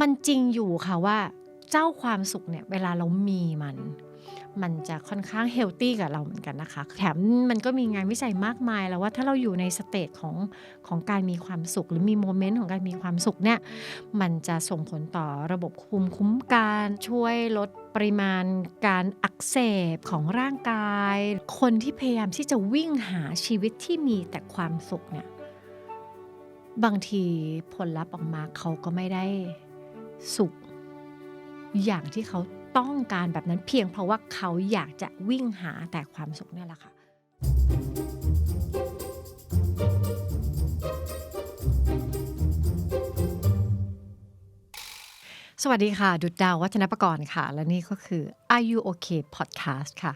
มันจริงอยู่ค่ะว่าเจ้าความสุขเนี่ยเวลาเรามีมัน มันจะค่อนข้างเฮลตี้กับเราเหมือนกันนะคะ แถมมันก็มีงานวิจัยมากมายแล้วว่าถ้าเราอยู่ในสเตจของของการมีความสุข หรือมีโมเมนต์ของการมีความสุขเนี่ยมันจะส่งผลต่อระบบภูมิคุ้มกันช่วยลดปริมาณการอักเสบของร่างกาย คนที่พยายามที่จะวิ่งหาชีวิตที่มีแต่ความสุขเนี่ยบางทีผลลัพธ์ออกมาเขาก็ไม่ได้ สุข อย่างที่เขาต้องการแบบนั้นเพียงเพราะว่าเขาอยากจะวิ่งหาแต่ความสุขนี่แหละค่ะ สวัสดีค่ะ ดุดดาววัฒนประกรณ์ค่ะ และนี่ก็คือ Are You Okay Podcast ค่ะ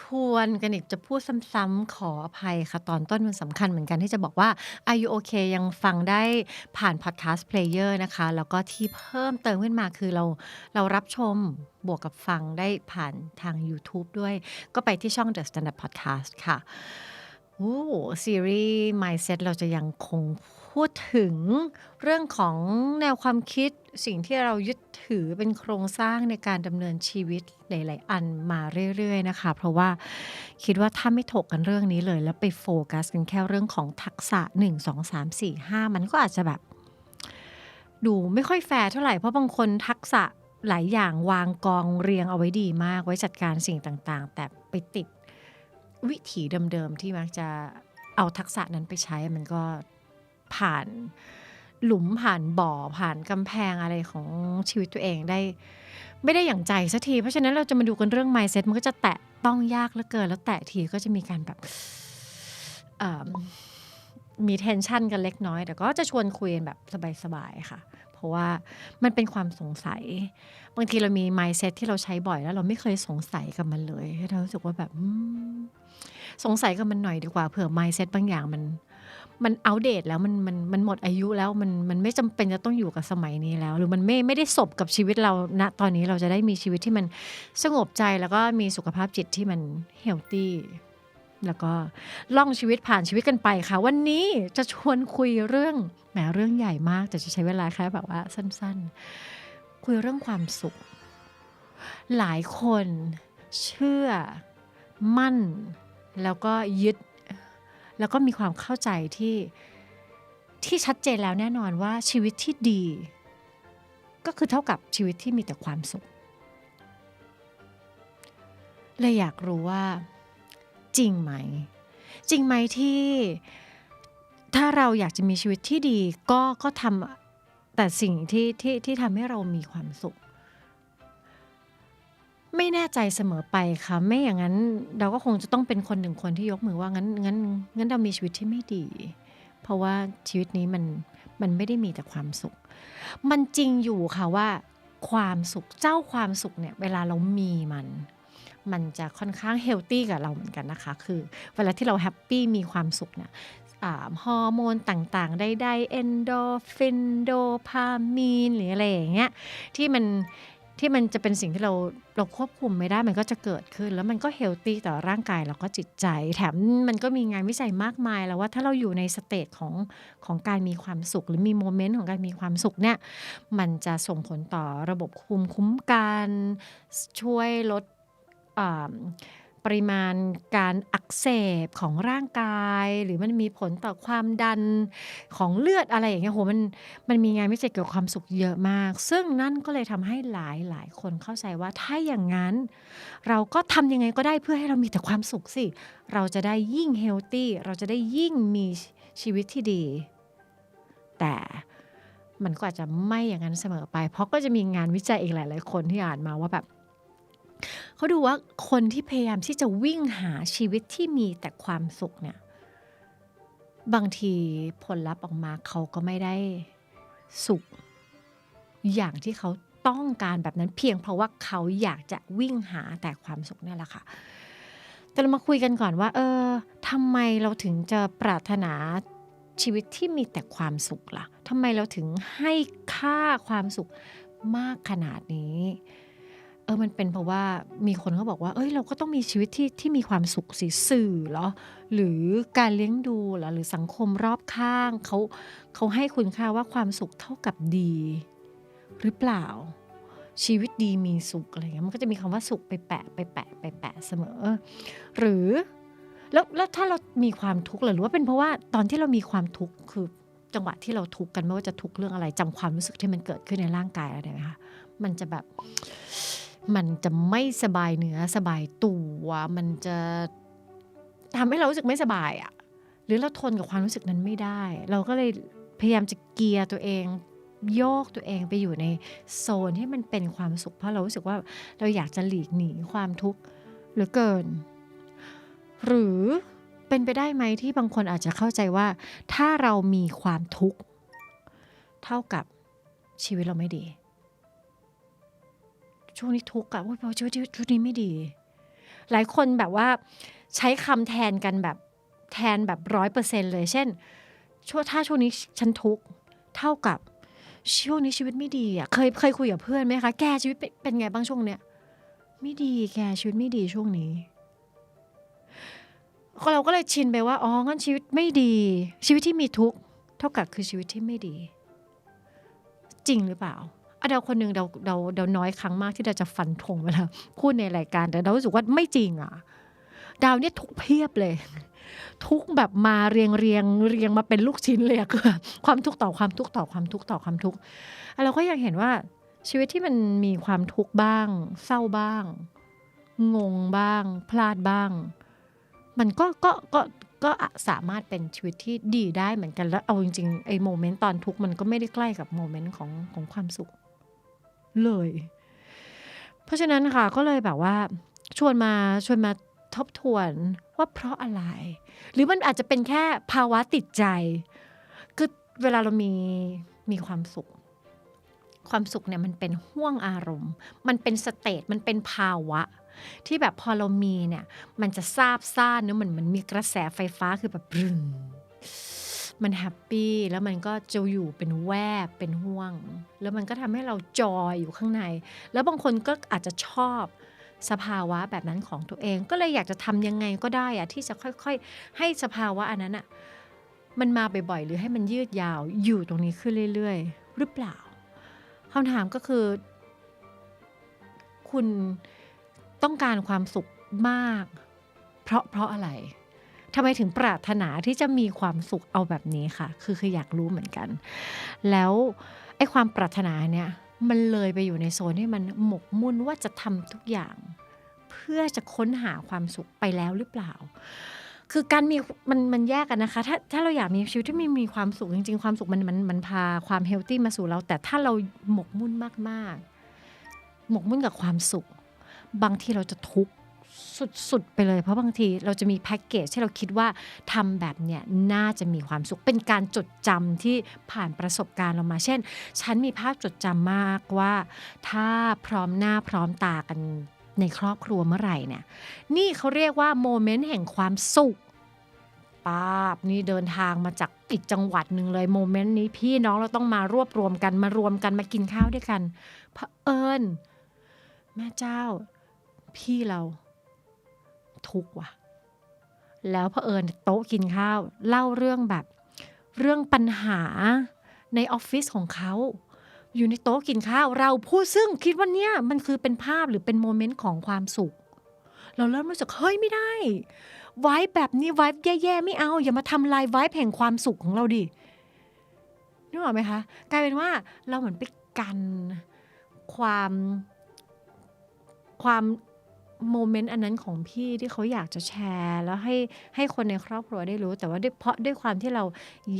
ทวนกันอีกจะพูดซ้ำๆขออภัยค่ะ ตอนต้นมันสำคัญเหมือนกันที่จะบอกว่า Are You Okay ยังฟังได้ผ่าน Podcast Player นะคะ แล้วก็ที่เพิ่มเติมขึ้นมาคือเราเรารับชมบวกกับฟังได้ผ่านทาง YouTube ด้วย ก็ไปที่ช่อง The Standard Podcast ค่ะ โอ้ซีรีส์ Mindset เราจะยังคงพูดถึงเรื่องของแนวความคิด สิ่งที่เรายึดถือเป็นโครงสร้างในการดำเนินชีวิตหลาย ๆ อันมาเรื่อย ๆ นะคะ เพราะว่าคิดว่าถ้าไม่ถกกันเรื่องนี้เลย แล้วไปโฟกัสกันแค่เรื่องของทักษะ 1 2 3 4 5 มันก็อาจจะแบบ ดูไม่ค่อยแฟร์เท่าไหร่ เพราะบางคนทักษะหลายอย่างวางกองเรียงเอาไว้ดีมากไว้จัดการสิ่งต่าง ๆ แต่ไปติด วิถีเดิมๆที่มักจะเอาทักษะนั้นไปใช้มันก็ผ่านหลุมผ่านบ่อผ่านกำแพงอะไรของชีวิตตัวเองได้ ไม่ได้อย่างใจสักที เพราะฉะนั้นเราจะมาดูกันเรื่อง mindset มันก็จะแตะต้องยากเหลือเกิน แล้วแตะทีก็จะมีการแบบเอิ่มมี tension กันเล็กน้อย แต่ก็จะชวนคุยแบบสบายๆค่ะ เพราะว่ามันเป็นความสงสัย บางทีเรามี mindset ที่เราใช้บ่อยแล้ว เราไม่เคยสงสัยกับมันเลยเรารู้สึกว่าแบบสงสัยกับมันหน่อยดีกว่าเผื่อ mindset บางอย่างมันมันอัปเดตแล้วมันมันมันหมดอายุแล้วมันมันไม่จำเป็นจะต้องอยู่กับสมัยนี้แล้ว หรือมันไม่ไม่ได้สบกับชีวิตเราณตอนนี้เราจะได้มีชีวิตที่มันสงบใจแล้วก็มีสุขภาพจิตที่มันเฮลตี้ แล้วก็ล่องชีวิตผ่านชีวิตกันไปค่ะ วันนี้จะชวนคุยเรื่องแหมเรื่องใหญ่มาก แต่จะใช้เวลาแค่แบบว่าสั้นๆ คุยเรื่องความสุข หลายคนเชื่อมั่น แล้วก็ยึด แล้วก็มีความเข้าใจที่ที่ชัดเจนแล้วแน่นอนว่าชีวิตที่ดี ก็คือเท่ากับชีวิตที่มีแต่ความสุขเลยอยากรู้ว่า จริงไหม จริงไหมที่ถ้าเราอยากจะมีชีวิตที่ดีก็ก็ทำแต่สิ่งที่ที่ที่ทำให้เรามีความสุข ไม่แน่ใจเสมอไปค่ะ ไม่อย่างนั้นเราก็คงจะต้องเป็นคนหนึ่งคนที่ยกมือว่างั้นงั้นงั้นเรามีชีวิตที่ไม่ดี เพราะว่าชีวิตนี้มันมันไม่ได้มีแต่ความสุข มันจริงอยู่ค่ะว่า ความสุขเจ้าความสุขเนี่ย เวลาเรามีมัน มันจะค่อนข้างเฮลตี้กับเราเหมือนกันนะคะ คือเวลาที่เราแฮปปี้มีความสุขเนี่ยฮอร์โมนต่างๆได้เอนโดฟินโดพามีนหรืออะไรอย่างเงี้ยที่มันที่มันจะเป็นสิ่งที่เราเราควบคุมไม่ได้มันก็จะเกิดขึ้น แล้วมันก็เฮลตี้ต่อร่างกายแล้วก็จิตใจ แถมมันก็มีงานวิจัยมากมายแล้วว่าถ้าเราอยู่ในสเตจของของการมีความสุข หรือมีโมเมนต์ของการมีความสุขเนี่ยมันจะส่งผลต่อระบบภูมิคุ้มกัน ช่วยลด ปริมาณการอักเสบของร่างกาย หรือมันมีผลต่อความดันของเลือดอะไรอย่างเงี้ยโหมันมันมีงานวิจัยเกี่ยวกับความสุขเยอะมาก ซึ่งนั่นก็เลยทำให้หลายหลายคนเข้าใจว่าถ้าอย่างนั้น เราก็ทำยังไงก็ได้เพื่อให้เรามีแต่ความสุขสิ เราจะได้ยิ่งเฮลตี้เราจะได้ยิ่งมีชีวิตที่ดี แต่มันก็อาจจะไม่อย่างนั้นเสมอไป เพราะก็จะมีงานวิจัยอีกหลาย ๆ คนที่อ่านมาว่าแบบ เขาดูว่าคนที่พยายามที่จะวิ่งหาชีวิตที่มีแต่ความสุขเนี่ย บางทีผลลัพธ์ออกมาเขาก็ไม่ได้สุข อย่างที่เขาต้องการแบบนั้นเพียงเพราะว่าเขาอยากจะวิ่งหาแต่ความสุขเนี่ยแหละค่ะแต่เรามาคุยกันก่อนว่า เออทำไมเราถึงจะปรารถนาชีวิตที่มีแต่ความสุขล่ะทำไมเราถึงให้ค่าความสุขมากขนาดนี้ เออมันเป็นเพราะว่ามีคนเขาบอกว่า เอ้ยเราก็ต้องมีชีวิตที่ที่มีความสุขสิสื่อเหรอ หรือการเลี้ยงดูเหรอหรือสังคมรอบข้างเขาเขาให้คุณค่าว่าความสุขเท่ากับดี หรือเปล่า ชีวิตดีมีสุขอะไรเงี้ยมันก็จะมีคำว่าสุขไปแปะไปแปะไปแปะเสมอ หรือแล้วแล้วถ้าเรามีความทุกข์หรือว่าเป็นเพราะว่าตอนที่เรามีความทุกข์คือจังหวะที่เราทุกข์กันไม่ว่าจะทุกข์เรื่องอะไรจำความรู้สึกที่มันเกิดขึ้นในร่างกายอะไรไหมคะมันจะแบบ มันจะไม่สบายเนื้อสบายตัวมันจะทำให้เรารู้สึกไม่สบายอะหรือเราทนกับความรู้สึกนั้นไม่ได้ เราก็เลยพยายามจะเกียร์ตัวเอง โยกตัวเองไปอยู่ในโซนที่มันเป็นความสุข เพราะเรารู้สึกว่าเราอยากจะหลีกหนีความทุกข์เหลือเกิน หรือเป็นไปได้ไหมที่บางคนอาจจะเข้าใจว่า ถ้าเรามีความทุกข์ เท่ากับชีวิตเราไม่ดี ช่วงนี้ทุกข์อะโอ้ยเพราะชีวิตช่วงนี้ไม่ดี หลายคนแบบว่าใช้คำแทนกันแบบแทนแบบร้อยเปอร์เซ็นเลย เช่นช่วงถ้าช่วงนี้ฉันทุกข์เท่ากับช่วงนี้ชีวิตไม่ดีอะเคยเคยคุยกับเพื่อนไหมคะ แกชีวิตเป็นเป็นไงบ้างช่วงเนี้ยไม่ดีแกชีวิตไม่ดีช่วงนี้เราก็เลยชินไปว่าอ๋องั้นชีวิตไม่ดี ชีวิตที่มีทุกข์เท่ากับคือชีวิตที่ไม่ดี จริงหรือเปล่า เดาคนหนึ่งเราเราเราน้อยครั้งมากที่เราจะฟันธงเวลาพูดในรายการแต่เรารู้สึกว่าไม่จริงอะดาวเนี่ยทุกเพียบเลย ทุกแบบมาเรียงเรียงเรียงมาเป็นลูกชิ้นเลยคือความทุกข์ต่อความทุกข์ต่อความทุกข์ต่อความทุกข์เราก็ยังเห็นว่าชีวิตที่มันมีความทุกข์บ้าง เศร้าบ้าง งงบ้าง พลาดบ้าง มันก็ก็ก็ก็สามารถเป็นชีวิตที่ดีได้เหมือนกันแล้วเอาจริงๆไอ้โมเมนต์ตอนทุกข์มันก็ไม่ได้ใกล้กับโมเมนต์ของของความสุข เลย เพราะฉะนั้นค่ะก็เลยแบบว่าชวนมาชวนมาทบทวนว่าเพราะอะไร หรือมันอาจจะเป็นแค่ภาวะติดใจ คือเวลาเรามีมีความสุข ความสุขเนี่ยมันเป็นห่วงอารมณ์ มันเป็นสเตตมันเป็นภาวะ ที่แบบพอเรามีเนี่ย มันจะซาบซ่านเนื้อเหมือนมันมีกระแสไฟฟ้าคือแบบปรึง มันแฮปปี้แล้วมันก็จะอยู่เป็นแวบเป็นห่วง แล้วมันก็ทำให้เราจอยอยู่ข้างใน แล้วบางคนก็อาจจะชอบสภาวะแบบนั้นของตัวเอง ก็เลยอยากจะทำยังไงก็ได้อะที่จะค่อยๆ ให้สภาวะอันนั้นอะมันมาบ่อยๆ หรือให้มันยืดยาวอยู่ตรงนี้ขึ้นเรื่อยๆ หรือเปล่าคำถามก็คือ คุณต้องการความสุขมาก เพราะเพราะอะไร ทำไมถึงปรารถนาที่จะมีความสุขเอาแบบนี้ค่ะ คือคืออยากรู้เหมือนกัน แล้วไอ้ความปรารถนาเนี่ยมันเลยไปอยู่ในโซนที่มันหมกมุ่นว่าจะทำทุกอย่าง เพื่อจะค้นหาความสุขไปแล้วหรือเปล่า คือการมีมันมันแยกกันนะคะ ถ้าถ้าเราอยากมีชีวิตที่มีมีความสุขจริง ๆ ความสุขมันมันมันพาความเฮลตี้มาสู่เรา แต่ถ้าเราหมกมุ่นมากๆ หมกมุ่นกับความสุข บางทีเราจะทุกข์ สุดๆไปเลย เพราะบางทีเราจะมีแพ็กเกจที่เราคิดว่าทำแบบเนี้ยน่าจะมีความสุขเป็นการจดจำที่ผ่านประสบการณ์เรามา เช่น ฉันมีภาพจดจำมากว่า ถ้าพร้อมหน้าพร้อมตากันในครอบครัวเมื่อไหร่เนี่ย นี่เขาเรียกว่าโมเมนต์แห่งความสุขป้าบนี่เดินทางมาจากอีกจังหวัดหนึ่งเลยโมเมนต์นี้พี่น้องเราต้องมารวบรวมกันมารวมกันมากินข้าวด้วยกันเผอิญแม่เจ้าพี่เรา ทุกข์ว่ะ แล้วเผอิญโต๊ะกินข้าวเล่าเรื่องแบบเรื่องปัญหาในออฟฟิศของเขาอยู่ในโต๊ะกินข้าวเราผู้ซึ่งคิดว่าเนี่ยมันคือเป็นภาพหรือเป็นโมเมนต์ของความสุข เราเริ่มรู้สึกเฮ้ยไม่ได้ไวฟ์แบบนี้ไวฟ์แย่ๆไม่เอาอย่ามาทำลายไวฟ์แห่งความสุขของเราดินึกออกไหมคะกลายเป็นว่าเราเหมือนไปกันความความ โมเมนต์อันนั้นของพี่ที่เขาอยากจะแชร์ แล้วให้ให้คนในครอบครัวได้รู้ แต่ว่าด้วยเพราะด้วยความที่เรา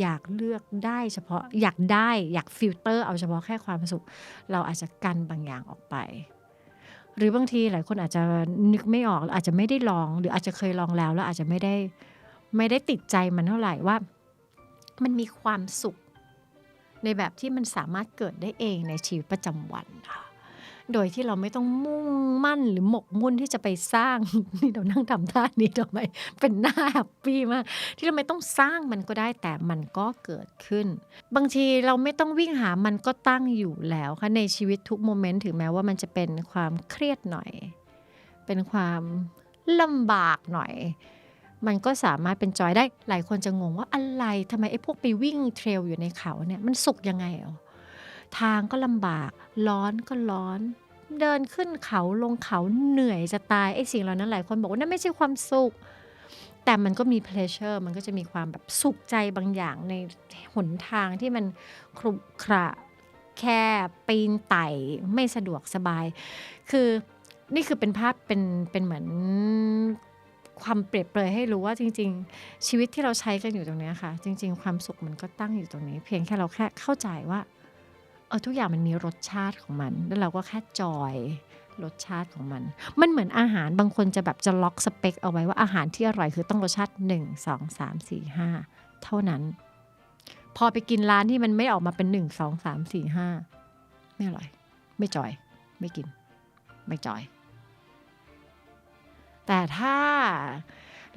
อยากเลือกได้เฉพาะอยากได้อยากฟิลเตอร์เอาเฉพาะแค่ความสุข เราอาจจะกันบางอย่างออกไป หรือบางทีหลายคนอาจจะนึกไม่ออกอาจจะไม่ได้ลอง หรืออาจจะเคยลองแล้วแล้วอาจจะไม่ได้ไม่ได้ติดใจมันเท่าไหร่ว่า มันมีความสุข ในแบบที่มันสามารถเกิดได้เองในชีวิตประจำวันค่ะ โดยที่เราไม่ต้องมุ่งมั่นหรือหมกมุ่นที่จะไปสร้าง นี่เรานั่งทำท่านี้ทำไมเป็นหน้าแฮปปี้มาก ที่เราไม่ต้องสร้างมันก็ได้แต่มันก็เกิดขึ้น บางทีเราไม่ต้องวิ่งหามันก็ตั้งอยู่แล้วค่ะในชีวิตทุกโมเมนต์ถึงแม้ว่ามันจะเป็นความเครียดหน่อย เป็นความลำบากหน่อยมันก็สามารถเป็นจอยได้ หลายคนจะงงว่าอะไรทำไมไอ้พวกไปวิ่งเทรลอยู่ในเขาเนี่ย มันสุขยังไงอะ ทางก็ลำบาก ร้อนก็ร้อน เดินขึ้นเขาลงเขาเหนื่อยจะตายไอ้สิ่งเหล่านั้นหลายคนบอกว่านั่นไม่ใช่ความสุข แต่มันก็มี pleasure มันก็จะมีความแบบสุขใจบางอย่างในหนทางที่มันครุขระแค่ปีนไต่ไม่สะดวกสบาย คือนี่คือเป็นภาพเป็นเป็นเหมือนความเปรียบเปรยให้รู้ว่าจริง ๆ ชีวิตที่เราใช้กันอยู่ตรงนี้ค่ะ จริง ๆ ความสุขมันก็ตั้งอยู่ตรงนี้ เพียงแค่เราแค่เข้าใจว่า เออทุกอย่างมันมีรสชาติของมัน แล้วเราก็แค่จอยรสชาติของมัน มันเหมือนอาหารบางคนจะแบบจะล็อกสเปคเอาไว้ว่าอาหารที่อร่อยคือต้องรสชาติ 1 2 3 4 5 เท่านั้น พอไปกินร้านที่มันไม่ออกมาเป็น 1 2 3 4 5 ไม่อร่อย ไม่จอย ไม่กิน ไม่จอย แต่ถ้า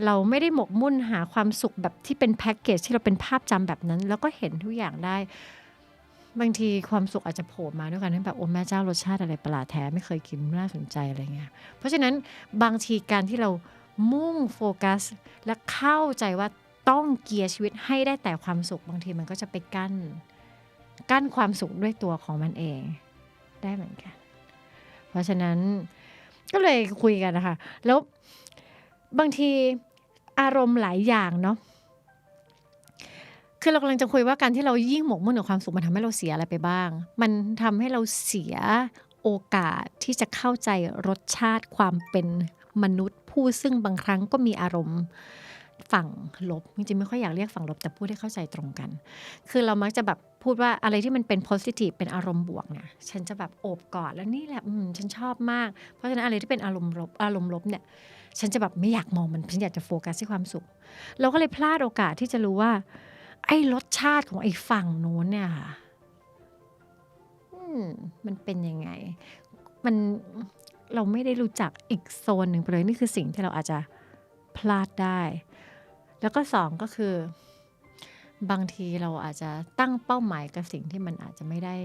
เราไม่ได้หมกมุ่นหาความสุขแบบที่เป็นแพ็กเกจที่เราเป็นภาพจำแบบนั้น แล้วก็เห็นทุกอย่างได้ บางทีความสุขอาจจะโผล่มาด้วยกันที่แบบโอ้แม่เจ้ารสชาติอะไรประหลาดแท้ไม่เคยกินน่าสนใจอะไรเงี้ย เพราะฉะนั้นบางทีการที่เรามุ่งโฟกัส และเข้าใจว่าต้องเกียร์ชีวิตให้ได้แต่ความสุขบางทีมันก็จะไปกั้น กั้นความสุขด้วยตัวของมันเอง ได้เหมือนกัน เพราะฉะนั้นก็เลยคุยกันนะคะ แล้วบางทีอารมณ์หลายอย่างเนาะ คือเรากำลังจะคุยว่าการที่เรายิ่งหมกมุ่นกับความสุขมันทำให้เราเสียอะไรไปบ้าง มันทำให้เราเสียโอกาสที่จะเข้าใจรสชาติความเป็นมนุษย์ ผู้ซึ่งบางครั้งก็มีอารมณ์ฝั่งลบจริงๆไม่ค่อยอยากเรียกฝั่งลบแต่พูดให้เข้าใจตรงกัน คือเรามักจะแบบพูดว่าอะไรที่มันเป็น positive เป็นอารมณ์บวกเนี่ยฉันจะแบบโอบกอดแล้วนี่แหละอืมฉันชอบมาก เพราะฉะนั้นอะไรที่เป็นอารมณ์ลบอารมณ์ลบเนี่ยฉันจะแบบไม่อยากมองมันฉันอยากจะโฟกัสที่ความสุข เราก็เลยพลาดโอกาสที่จะรู้ว่า ไอ้รสชาติของไอ้ฝั่งโน้นเนี่ยค่ะมมันเป็นยังไง มันเราไม่ได้รู้จักอีกโซนหนึ่งไปเลยนี่คือสิ่งที่เราอาจจะพลาดได้ แล้วก็สองก็คือ บางทีเราอาจจะตั้งเป้าหมายกับสิ่งที่มันอาจจะไม่ได้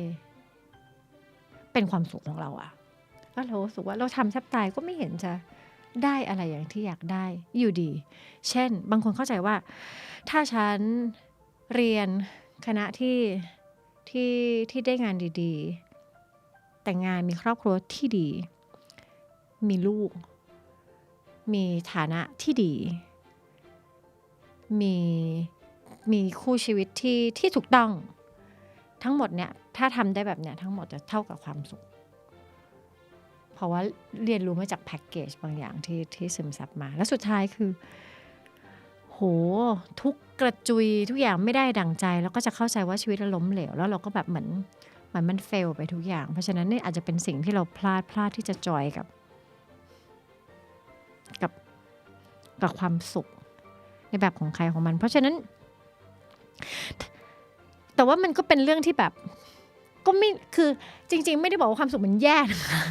เป็นความสุขของเราอะก็เราสึกว่าเราทำแทบตายก็ไม่เห็นจะได้อะไรอย่างที่อยากได้อยู่ดี เช่น บางคนเข้าใจว่า ถ้าฉัน เรียนคณะที่ที่ที่ได้งานดีๆ แต่งงานมีครอบครัวที่ดี มีลูก มีฐานะที่ดี มีมีคู่ชีวิตที่ที่ถูกต้อง ทั้งหมดเนี่ยถ้าทำได้แบบเนี้ยทั้งหมดจะเท่ากับความสุข เพราะว่าเรียนรู้มาจากแพ็กเกจบางอย่างที่ที่ซึมซับมา และสุดท้ายคือ โหทุกกระจุยทุกอย่างไม่ได้ดังใจ แล้วก็จะเข้าใจว่าชีวิตเราล้มเหลว แล้วเราก็แบบเหมือนเหมือนมันเฟลไปทุกอย่าง เพราะฉะนั้นนี่อาจจะเป็นสิ่งที่เราพลาดพลาดที่จะจอยกับ กับกับความสุขในแบบของใครของมัน เพราะฉะนั้น แต่ว่ามันก็เป็นเรื่องที่แบบก็ไม่คือจริง ๆ ไม่ได้บอกว่าความสุขมันแย่นะคะ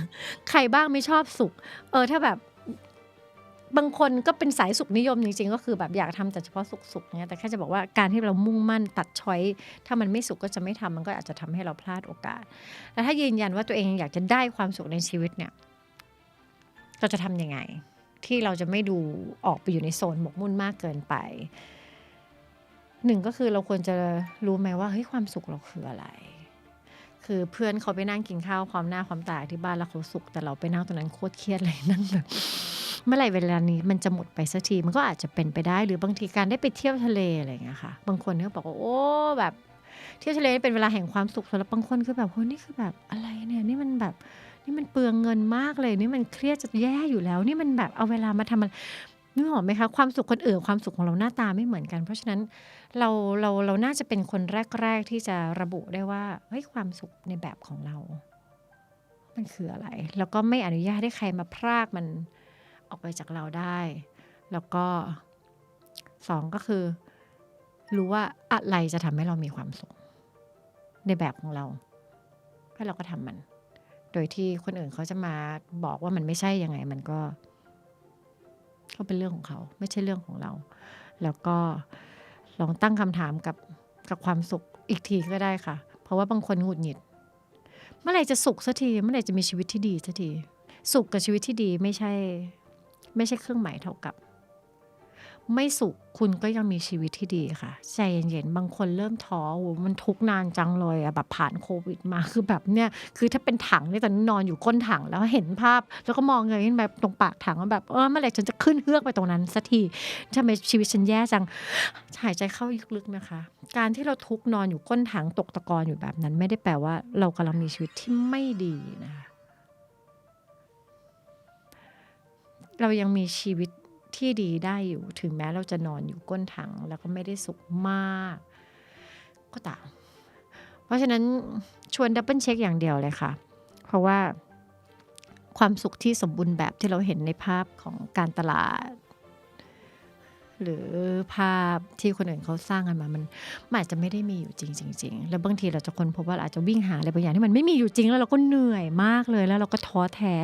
ใครบ้างไม่ชอบสุข เออถ้าแบบ บางคนก็เป็นสายสุขนิยมจริงๆ ก็คือแบบอยากทำแต่เฉพาะสุขๆเนี่ยแต่แค่จะบอกว่าการที่เรามุ่งมั่นตัดช้อยถ้ามันไม่สุขก็จะไม่ทำมันก็อาจจะทำให้เราพลาดโอกาส แล้วถ้ายืนยันว่าตัวเองอยากจะได้ความสุขในชีวิตเนี่ยเราจะทำยังไง ที่เราจะไม่ดูออกไปอยู่ในโซนหมกมุ่นมากเกินไปหนึ่งก็คือเราควรจะรู้ไหมว่าเฮ้ยความสุขเราคืออะไร คือเพื่อนเขาไปนั่งกินข้าวพร้อมหน้าพร้อมตาที่บ้านแล้วเขาสุข แต่เราไปนั่งตรงนั้นโคตรเครียดเลยนั่งแบบ เมื่อไหร่เวลานี้มันจะหมดไปสักทีมันก็อาจจะเป็นไปได้ หรือบางทีการได้ไปเที่ยวทะเลอะไรอย่างเงี้ยค่ะ บางคนก็บอกว่าโอ้แบบเที่ยวทะเลเป็นเวลาแห่งความสุขสำหรับบางคนคือแบบโหนี่คือแบบอะไรเนี่ยนี่มันแบบนี่มันเปลืองเงินมากเลยนี่มันเครียดจะแย่อยู่แล้ว นี่มันแบบเอาเวลามาทำมันนึกออกไหมคะความสุขคนอื่นความสุขของเราหน้าตาไม่เหมือนกัน เพราะฉะนั้นเราเราเราน่าจะเป็นคนแรก ๆ ที่จะระบุได้ว่าเฮ้ยความสุขในแบบของเรา มันคืออะไร แล้วก็ไม่อนุญาตให้ใครมาพรากมัน ออกไปจากเราได้ แล้วก็สองก็คือ รู้ว่าอะไรจะทำให้เรามีความสุข ในแบบของเราแล้วเราก็ทำมัน โดยที่คนอื่นเขาจะมาบอกว่ามันไม่ใช่ยังไง มันก็ ก็เป็นเรื่องของเขา ไม่ใช่เรื่องของเรา แล้วก็ลองตั้งคำถามกับกับความสุขอีกทีก็ได้ค่ะ เพราะว่าบางคนหงุดหงิด เมื่อไหร่จะสุขสักที เมื่อไหร่จะมีชีวิตที่ดีสักที สุขกับชีวิตที่ดีไม่ใช่ ไม่ใช่เครื่องหมายเท่ากับ ไม่สุขคุณก็ยังมีชีวิตที่ดีค่ะ ใจเย็นๆ บางคนเริ่มท้อโมันทุกข์นานจังเลยอะแบบผ่านโควิดมาคือแบบเนี่ย คือถ้าเป็นถังเนี่ยตอนนอนอยู่ก้นถังแล้วเห็นภาพ แล้วก็มองเงยขึ้นไปตรงปากถังว่าแบบเออเมื่อไหร่ฉันจะขึ้นเฮือกไปตรงนั้นสักทีทำไมชีวิตฉันแย่จังหายใจเข้าลึกๆนะคะ การที่เราทุกนอนอยู่ก้นถังตกตะกอนอยู่แบบนั้น ไม่ได้แปลว่าเรากำลังมีชีวิตที่ไม่ดีนะคะ เรายังมีชีวิตที่ดีได้อยู่ ถึงแม้เราจะนอนอยู่ก้นถัง แล้วก็ไม่ได้สุขมาก ก็ตาม เพราะฉะนั้นชวนดับเบิลเช็คอย่างเดียวเลยค่ะ เพราะว่าความสุขที่สมบูรณ์แบบที่เราเห็นในภาพของการตลาด หรือภาพที่คนอื่นเขาสร้างกันมา มันมันอาจจะไม่ได้มีอยู่จริงจริงๆแล้วบางทีเราจะคนพบว่าเราอาจจะวิ่งหาอะไรบางอย่างที่มันไม่มีอยู่จริงแล้วเราก็เหนื่อยมากเลยแล้วเราก็ท้อแท้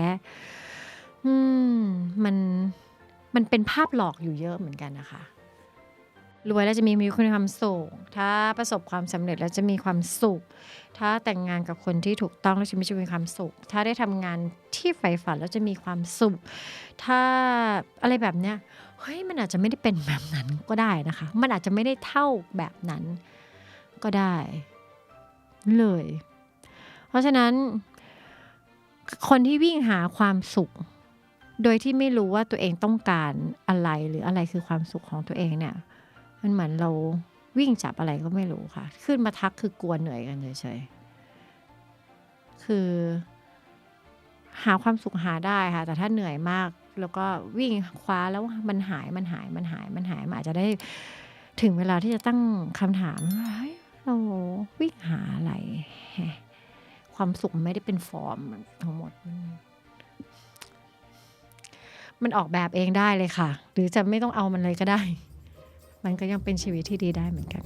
อืม มัน มันเป็นภาพหลอกอยู่เยอะเหมือนกันนะคะ รวยแล้วจะมีมีความสุข ถ้าประสบความสำเร็จแล้วจะมีความสุข ถ้าแต่งงานกับคนที่ถูกต้องแล้วจะมีชีวิตมีความสุข ถ้าได้ทำงานที่ใฝ่ฝันแล้วจะมีความสุข ถ้าอะไรแบบเนี้ย เฮ้ย มันอาจจะไม่ได้เป็นแบบนั้นก็ได้นะคะ มันอาจจะไม่ได้เท่าแบบนั้นก็ได้ เลย เพราะฉะนั้นคนที่วิ่งหาความสุข โดยที่ไม่รู้ว่าตัวเองต้องการอะไรหรืออะไรคือความสุขของตัวเองเนี่ย มันเหมือนเราวิ่งจับอะไรก็ไม่รู้ค่ะ ขึ้นมาทักคือกลัวเหนื่อยกันเฉยๆคือ หาความสุขหาได้ค่ะ แต่ถ้าเหนื่อยมากแล้วก็วิ่งคว้าแล้วมันหายมันหายมันหายมันหายมันอาจจะได้ถึงเวลาที่จะตั้งคำถามเราวิ่งหาอะไร ความสุขไม่ได้เป็นฟอร์มทั้งหมด มันออกแบบเองได้เลยค่ะ หรือจะไม่ต้องเอามันเลยก็ได้ มันก็ยังเป็นชีวิตที่ดีได้เหมือนกัน